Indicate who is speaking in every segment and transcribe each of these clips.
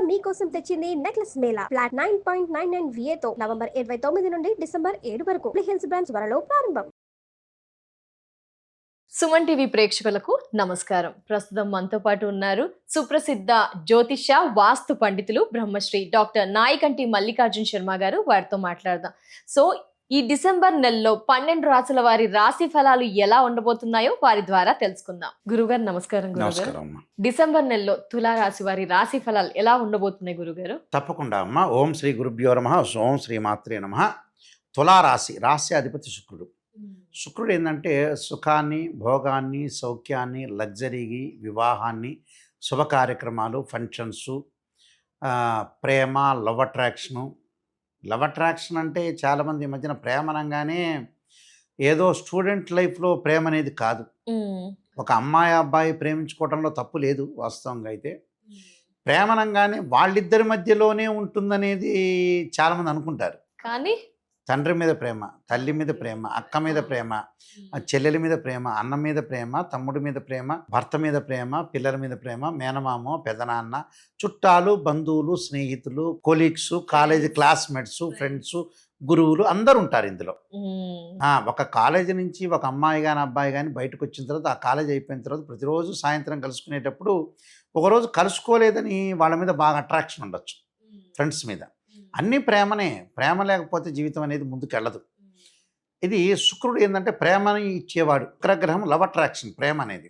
Speaker 1: మీకోసం తెచ్చింది necklace mela. Flat nine point nine నైన్తో November ఇరవై తొమ్మిది నుండి డిసెంబర్ ఏడు వరకు హిల్స్ బ్రాంచ్ త్వరలో ప్రారంభం.
Speaker 2: సుమన్ టీవీ ప్రేక్షకులకు నమస్కారం. ప్రస్తుతం మనతో పాటు ఉన్నారు సుప్రసిద్ధ జ్యోతిష వాస్తు పండితులు బ్రహ్మశ్రీ డాక్టర్ నాయకంటి మల్లికార్జున్ శర్మ గారు. వారితో మాట్లాడదాం. సో ఈ డిసెంబర్ నెలలో పన్నెండు రాసుల వారి రాశి ఫలాలు ఎలా ఉండబోతున్నాయో వారి ద్వారా తెలుసుకుందాం. గురుగారు నమస్కారం గురుగారు. డిసెంబర్ నెలలో తులా రాశి వారి రాశి ఫలాలు ఎలా ఉండబోతున్నాయి గురుగారు?
Speaker 3: తప్పకుండా అమ్మ. ఓం శ్రీ గురుభ్యో నమ. ఓం శ్రీ మాత్రే నమ. తులారాశి రాశి అధిపతి శుక్రుడు. శుక్రుడు ఏంటంటే సుఖాన్ని భోగాన్ని సౌఖ్యాన్ని లగ్జరీకి వివాహాన్ని శుభ కార్యక్రమాలు ఫంక్షన్స్ ప్రేమ లవ్ అట్రాక్షను లవ్ అట్రాక్షన్ అంటే చాలామంది ఈ మధ్యన ప్రేమ అనగానే ఏదో స్టూడెంట్ లైఫ్లో ప్రేమ అనేది కాదు. ఒక అమ్మాయి అబ్బాయి ప్రేమించుకోవడంలో తప్పు లేదు వాస్తవంగా అయితే. ప్రేమనంగానే వాళ్ళిద్దరి మధ్యలోనే ఉంటుందనేది చాలామంది అనుకుంటారు.
Speaker 2: కానీ
Speaker 3: తండ్రి మీద ప్రేమ తల్లి మీద ప్రేమ అక్క మీద ప్రేమ చెల్లెల మీద ప్రేమ అన్న మీద ప్రేమ తమ్ముడి మీద ప్రేమ భర్త మీద ప్రేమ పిల్లల మీద ప్రేమ మేనమామ పెదనాన్న చుట్టాలు బంధువులు స్నేహితులు కొలీగ్స్ కాలేజీ క్లాస్మేట్స్ ఫ్రెండ్స్ గురువులు అందరూ ఉంటారు ఇందులో ఒక కాలేజీ నుంచి ఒక అమ్మాయి కానీ అబ్బాయి కానీ బయటకు వచ్చిన తర్వాత ఆ కాలేజ్ అయిపోయిన తర్వాత ప్రతిరోజు సాయంత్రం కలుసుకునేటప్పుడు ఒకరోజు కలుసుకోలేదని వాళ్ళ మీద బాగా అట్రాక్షన్ ఉండొచ్చు. ఫ్రెండ్స్ మీద. అన్నీ ప్రేమనే ప్రేమ లేకపోతే జీవితం అనేది ముందుకెళ్ళదు. ఇది శుక్రుడు ఏంటంటే ప్రేమని ఇచ్చేవాడు. శుక్రగ్రహం లవ్ అట్రాక్షన్ ప్రేమ అనేది.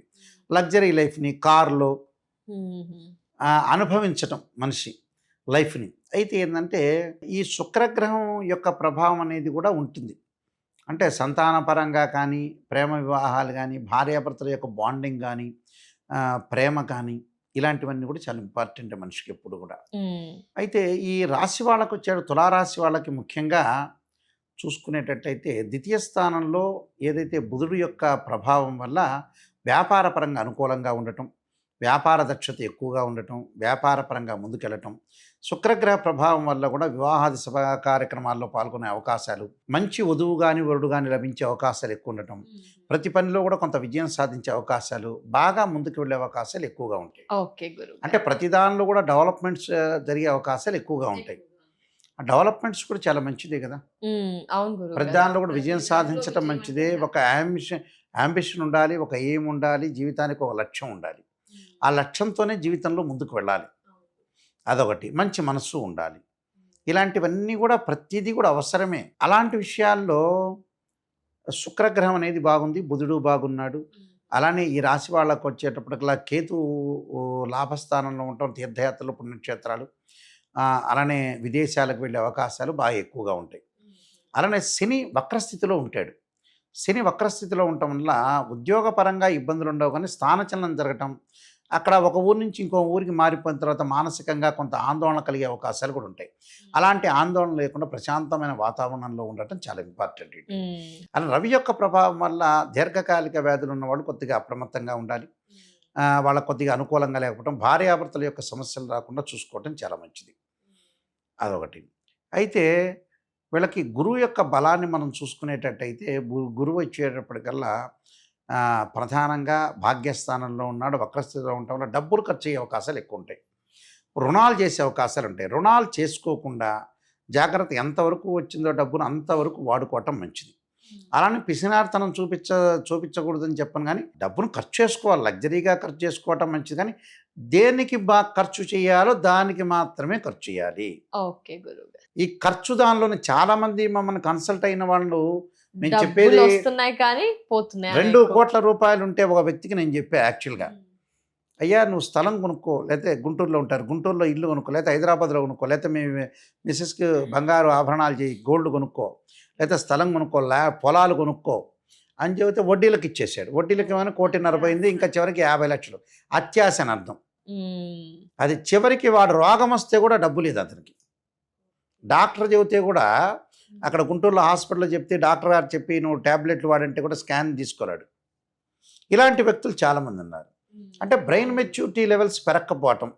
Speaker 3: లగ్జరీ లైఫ్ని కార్లో అనుభవించటం మనిషి లైఫ్ని అయితే ఏంటంటే ఈ శుక్రగ్రహం యొక్క ప్రభావం అనేది కూడా ఉంటుంది. అంటే సంతానపరంగా కానీ ప్రేమ వివాహాలు కానీ భార్యాభర్తల యొక్క బాండింగ్ కానీ ప్రేమ కానీ ఇలాంటివన్నీ కూడా చాలా ఇంపార్టెంట్ మనిషికి ఎప్పుడు కూడా. అయితే ఈ రాశి వాళ్ళకు వచ్చాడు తులారాశి వాళ్ళకి ముఖ్యంగా చూసుకునేటట్టయితే ద్వితీయ స్థానంలో ఏదైతే బుధుడు యొక్క ప్రభావం వల్ల వ్యాపారపరంగా అనుకూలంగా ఉండటం వ్యాపార దక్షత ఎక్కువగా ఉండటం వ్యాపారపరంగా ముందుకెళ్ళటం శుక్రగ్రహ ప్రభావం వల్ల కూడా వివాహాది సభ కార్యక్రమాల్లో పాల్గొనే అవకాశాలు మంచి వధువు కానీ వరుడు కానీ లభించే అవకాశాలు ఎక్కువ ఉండటం ప్రతి పనిలో కూడా కొంత విజయం సాధించే అవకాశాలు బాగా ముందుకు వెళ్ళే అవకాశాలు ఎక్కువగా ఉంటాయి.
Speaker 2: ఓకే గురు.
Speaker 3: అంటే ప్రతి దానిలో కూడా డెవలప్మెంట్స్ జరిగే అవకాశాలు ఎక్కువగా ఉంటాయి. ఆ డెవలప్మెంట్స్ కూడా చాలా మంచిదే కదా.
Speaker 2: అవును
Speaker 3: ప్రతి దానిలో కూడా విజయం సాధించడం మంచిదే. ఒక అంబిషన్ అంబిషన్ ఉండాలి ఒక ఎయిమ్ ఉండాలి జీవితానికి ఒక లక్ష్యం ఉండాలి. ఆ లక్ష్యంతోనే జీవితంలో ముందుకు వెళ్ళాలి. అదొకటి. మంచి మనస్సు ఉండాలి. ఇలాంటివన్నీ కూడా ప్రతిదీ కూడా అవసరమే. అలాంటి విషయాల్లో శుక్రగ్రహం అనేది బాగుంది బుధుడు బాగున్నాడు. అలానే ఈ రాశి వాళ్ళకు వచ్చేటప్పటికల్లా కేతు లాభస్థానంలో ఉండటం తీర్థయాత్రలు పుణ్యక్షేత్రాలు అలానే విదేశాలకు వెళ్ళే అవకాశాలు బాగా ఎక్కువగా ఉంటాయి. అలానే శని వక్రస్థితిలో ఉంటాడు. శని వక్రస్థితిలో ఉండటం వల్ల ఉద్యోగపరంగా ఇబ్బందులు ఉండవు కానీ స్థానచలనం జరగటం అక్కడ ఒక ఊరి నుంచి ఇంకో ఊరికి మారిపోయిన తర్వాత మానసికంగా కొంత ఆందోళన కలిగే అవకాశాలు కూడా ఉంటాయి. అలాంటి ఆందోళన లేకుండా ప్రశాంతమైన వాతావరణంలో ఉండటం చాలా ఇంపార్టెంట్ అలా రవి యొక్క ప్రభావం వల్ల దీర్ఘకాలిక వ్యాధులు ఉన్న వాళ్ళు కొద్దిగా అప్రమత్తంగా ఉండాలి. వాళ్ళకు కొద్దిగా అనుకూలంగా లేకపోవడం భార్యాభర్తల యొక్క సమస్యలు రాకుండా చూసుకోవటం చాలా మంచిది. అదొకటి. అయితే వీళ్ళకి గురువు యొక్క బలాన్ని మనం చూసుకునేటట్టయితే గురువు వచ్చేటప్పటికల్లా ప్రధానంగా భాగ్యస్థానంలో ఉన్నాడు వక్రస్థితిలో ఉండటం వల్ల డబ్బులు ఖర్చు అయ్యే అవకాశాలు ఎక్కువ ఉంటాయి రుణాలు చేసే అవకాశాలు ఉంటాయి. రుణాలు చేసుకోకుండా జాగ్రత్త ఎంతవరకు వచ్చిందో డబ్బును అంతవరకు వాడుకోవటం మంచిది. అలానే పిసినార్తనం చూపించ చూపించకూడదని చెప్పను కానీ డబ్బును ఖర్చు చేసుకోవాలి. లగ్జరీగా ఖర్చు చేసుకోవటం మంచిది కానీ దేనికి బాగా ఖర్చు చేయాలో దానికి మాత్రమే ఖర్చు చేయాలి.
Speaker 2: ఓకే గురువు గారు.
Speaker 3: ఈ ఖర్చు దానిలోనే చాలా మంది మమ్మల్ని కన్సల్ట్ అయిన వాళ్ళు నేను చెప్పేది
Speaker 2: వస్తున్నాయి కానీ పోతున్నాయి
Speaker 3: రెండు. కోట్ల రూపాయలు ఉంటే ఒక వ్యక్తికి నేను చెప్పా యాక్చువల్గా. అయ్యా నువ్వు స్థలం కొనుక్కో లేకపోతే గుంటూరులో ఉంటారు. గుంటూరులో ఇల్లు కొనుక్కో లేకపోతే హైదరాబాద్లో కొనుక్కో లేకపోతే మీ మిస్సెస్కి బంగారు ఆభరణాలు చేయి గోల్డ్ కొనుక్కో లేకపోతే స్థలం కొనుక్కో ల్యా పొలాలు కొనుక్కో అని చెబితే వడ్డీలకు ఇచ్చేసాడు. వడ్డీలకు ఏమైనా కోటిన్నర పోయింది ఇంకా చివరికి యాభై లక్షలు. అత్యాశ అని అర్థం. అది చివరికి వాడు రోగం వస్తే కూడా డబ్బు లేదు అతనికి. డాక్టర్ చెబితే కూడా అక్కడ గుంటూరులో హాస్పిటల్లో చెప్తే డాక్టర్ గారు చెప్పి నువ్వు ట్యాబ్లెట్లు వాడంటే కూడా స్కాన్ తీసుకోలేడు. ఇలాంటి వ్యక్తులు చాలామంది ఉన్నారు. అంటే బ్రెయిన్ మెచ్యూరిటీ లెవెల్స్ పెరక్కపోవటం.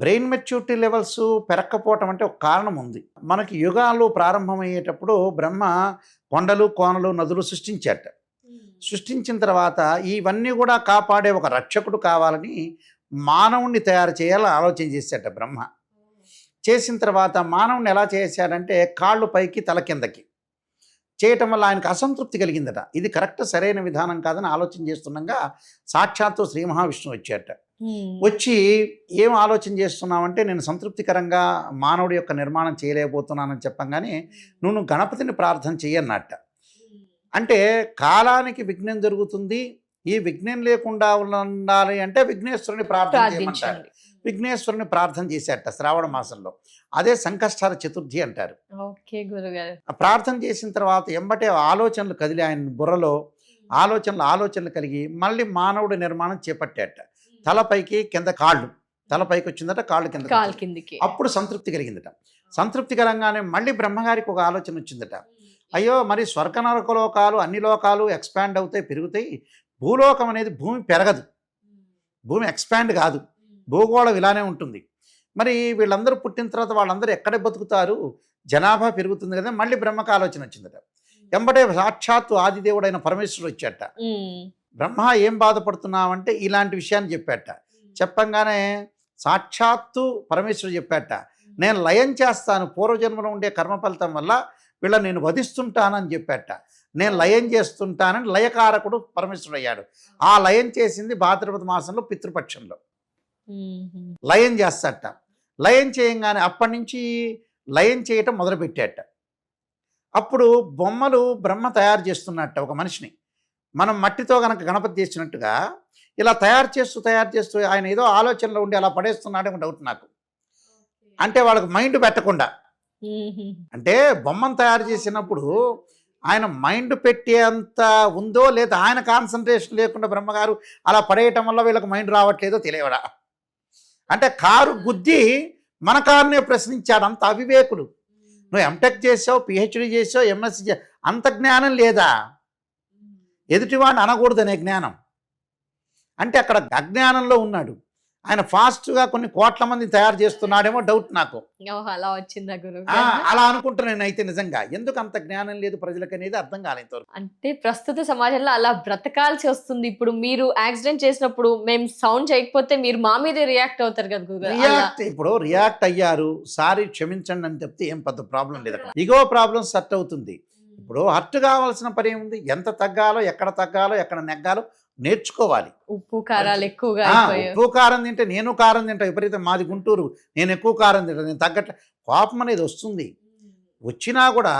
Speaker 3: బ్రెయిన్ మెచ్యూరిటీ లెవెల్స్ పెరక్కపోవటం అంటే ఒక కారణం ఉంది. మనకి యుగాలు ప్రారంభమయ్యేటప్పుడు బ్రహ్మ కొండలు కోనలు నదులు సృష్టించాట సృష్టించిన తర్వాత ఇవన్నీ కూడా కాపాడే ఒక రక్షకుడు కావాలని మానవుణ్ణి తయారు చేయాలని ఆలోచన చేశాట బ్రహ్మ. చేసిన తర్వాత మానవుని ఎలా చేశాడంటే కాళ్ళు పైకి తల కిందకి. చేయటం వల్ల ఆయనకు అసంతృప్తి కలిగిందట. ఇది కరెక్ట్ సరైన విధానం కాదని ఆలోచన చేస్తుండగా సాక్షాత్తు శ్రీ మహావిష్ణువు వచ్చాట. వచ్చి ఏం ఆలోచన చేస్తున్నావంటే నేను సంతృప్తికరంగా మానవుడి యొక్క నిర్మాణం చేయలేకపోతున్నానని చెప్పంగానే నువ్వు గణపతిని ప్రార్థన చెయ్యన్నట్ట. అంటే కాలానికి విఘ్నం జరుగుతుంది. ఈ విఘ్నం లేకుండా ఉండాలి అంటే విఘ్నేశ్వరుని ప్రార్థన చేయమంటారు. విఘ్నేశ్వరుని ప్రార్థన చేసేట శ్రావణ మాసంలో. అదే సంకష్టాల చతుర్థి అంటారు. ప్రార్థన చేసిన తర్వాత ఎంబటే ఆలోచనలు కదిలి ఆయన బుర్రలో ఆలోచనలు ఆలోచనలు కలిగి మళ్ళీ మానవుడి నిర్మాణం చేపట్టాట తలపైకి కింద కాళ్ళు. తలపైకి వచ్చిందట కాళ్ళు కింద
Speaker 2: కాల్ కిందికి.
Speaker 3: అప్పుడు సంతృప్తి కలిగిందట. సంతృప్తి కలంగానే మళ్ళీ బ్రహ్మగారికి ఒక ఆలోచన వచ్చిందట. అయ్యో మరి స్వర్గ నరక లోకాలు అన్ని లోకాలు ఎక్స్పాండ్ అవుతాయి పెరుగుతాయి. భూలోకం అనేది భూమి పెరగదు. భూమి ఎక్స్పాండ్ కాదు. భూగోళం ఇలానే ఉంటుంది. మరి వీళ్ళందరూ పుట్టిన తర్వాత వాళ్ళందరూ ఎక్కడ బతుకుతారు? జనాభా పెరుగుతుంది కదా మళ్ళీ బ్రహ్మకు ఆలోచన వచ్చిందట ఎంబటే సాక్షాత్తు ఆదిదేవుడైన పరమేశ్వరుడు వచ్చాట. బ్రహ్మ ఏం బాధపడుతున్నావంటే ఇలాంటి విషయాన్ని చెప్పాట చెప్పంగానే సాక్షాత్తు పరమేశ్వరుడు చెప్పాట నేను లయం చేస్తాను పూర్వజన్మలో ఉండే కర్మ ఫలితం వల్ల వీళ్ళని నేను వధిస్తుంటానని చెప్పాట నేను లయం చేస్తుంటానని లయకారకుడు పరమేశ్వరుడు అయ్యాడు. ఆ లయం చేసింది భాద్రపద మాసంలో పితృపక్షంలో. లయం చేస్తాట. లయం చేయంగానే అప్పటి నుంచి లయం చేయటం మొదలుపెట్టాట. అప్పుడు బొమ్మలు బ్రహ్మ తయారు చేస్తున్నట్ట ఒక మనిషిని. మనం మట్టితో గనక గణపతి చేసినట్టుగా ఇలా తయారు చేస్తూ తయారు చేస్తూ ఆయన ఏదో ఆలోచనలో ఉండి అలా పడేస్తున్నాడేమో డౌట్ నాకు. అంటే వాళ్ళకి మైండ్ పెట్టకుండా. అంటే బొమ్మను తయారు చేసినప్పుడు ఆయన మైండ్ పెట్టేంత ఉందో లేదా ఆయన కాన్సన్ట్రేషన్ లేకుండా బ్రహ్మగారు అలా పడేయటం వల్ల వీళ్ళకి మైండ్ రావట్లేదో తెలియవడా అంటే కారు గుద్ది మన కారునే ప్రశ్నించాడు. అంత అవివేకుడు. నువ్వు ఎంటెక్ చేసావు పిహెచ్డి చేసావు ఎంఎస్సి అంత జ్ఞానం లేదా? ఎదుటివాడిని అనకూడదనే జ్ఞానం. అంటే అక్కడ అజ్ఞానంలో ఉన్నాడు. ఆయన ఫాస్ట్గా కొన్ని కోట్ల మంది తయారు చేస్తున్నాడేమో డౌట్ నాకు.
Speaker 2: అలా వచ్చిందా గురువు
Speaker 3: ఆ, అలా అనుకుంటున్నాను అయితే నిజంగా. ఎందుకు అంత జ్ఞానం లేదు ప్రజలకు అనేది అర్థం కాలేదు
Speaker 2: అంటే ప్రస్తుత సమాజంలో అలా బ్రతకాల్సి వస్తుంది. ఇప్పుడు మీరు యాక్సిడెంట్ చేసినప్పుడు మేము సౌండ్ చేయకపోతే మీరు మా మీదే రియాక్ట్ అవుతారు కదా.
Speaker 3: రియాక్ట్ ఇప్పుడు రియాక్ట్ అయ్యారు. సారీ క్షమించండి అని చెప్తే ఏం పెద్ద ప్రాబ్లం లేదు ఇగో ప్రాబ్లం సెట్ అవుతుంది. ఇప్పుడు హర్ట్ కావాల్సిన పని ఏముంది? ఎంత తగ్గాలో ఎక్కడ తగ్గాలో ఎక్కడ నెగ్గాలో నేర్చుకోవాలి.
Speaker 2: ఉప్పు కారాలు ఎక్కువగా
Speaker 3: ఉప్పు కారం తింటే నేను కారం తింటా విపరీతం. మాది గుంటూరు నేను ఎక్కువ కారం తింటా నేను తగ్గట్లే. కోపం అనేది వస్తుంది. వచ్చినా కూడా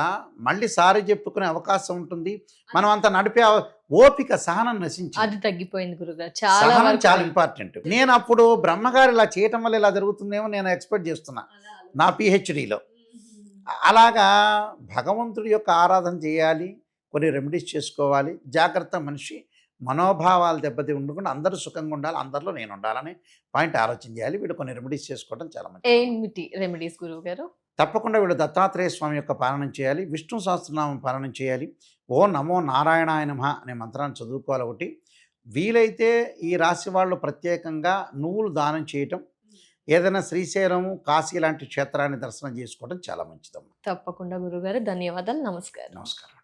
Speaker 3: మళ్ళీ సారీ చెప్పుకునే అవకాశం ఉంటుంది. మనం అంత నడిపే ఓపిక సహనం నశించి
Speaker 2: అది తగ్గిపోయింది గురుగారు. చాలా
Speaker 3: చాలా ఇంపార్టెంట్ నేను అప్పుడు బ్రహ్మగారు ఇలా చేయటం వల్ల ఇలా జరుగుతుందేమో నేను ఎక్స్పెక్ట్ చేస్తున్నా. నా పిహెచ్డిలో అలాగా భగవంతుడి యొక్క ఆరాధన చేయాలి కొన్ని రెమెడీస్ చేసుకోవాలి. జాగ్రత్త మనిషి. మనోభావాలు దెబ్బతి ఉండకుండా అందరూ సుఖంగా ఉండాలి అందరిలో నేను ఉండాలని పాయింట్ ఆలోచన చేయాలి. వీడు కొన్ని రెమెడీస్ చేసుకోవడం చాలా మంచిది.
Speaker 2: ఏమిటి రెమెడీస్ గురువు గారు?
Speaker 3: తప్పకుండా వీడు దత్తాత్రేయ స్వామి యొక్క పాలనం చేయాలి విష్ణు సహస్రనామం పాలనం చేయాలి. ఓ నమో నారాయణాయ నమః అనే మంత్రాన్ని చదువుకోవాలి ఒకటి. వీలైతే ఈ రాశి వాళ్ళు ప్రత్యేకంగా నువ్వులు దానం చేయటం ఏదైనా శ్రీశైలము కాశీ లాంటి క్షేత్రాన్ని దర్శనం చేసుకోవడం చాలా మంచిదమ్మా.
Speaker 2: తప్పకుండా గురుగారు ధన్యవాదాలు. నమస్కారం.
Speaker 3: నమస్కారం.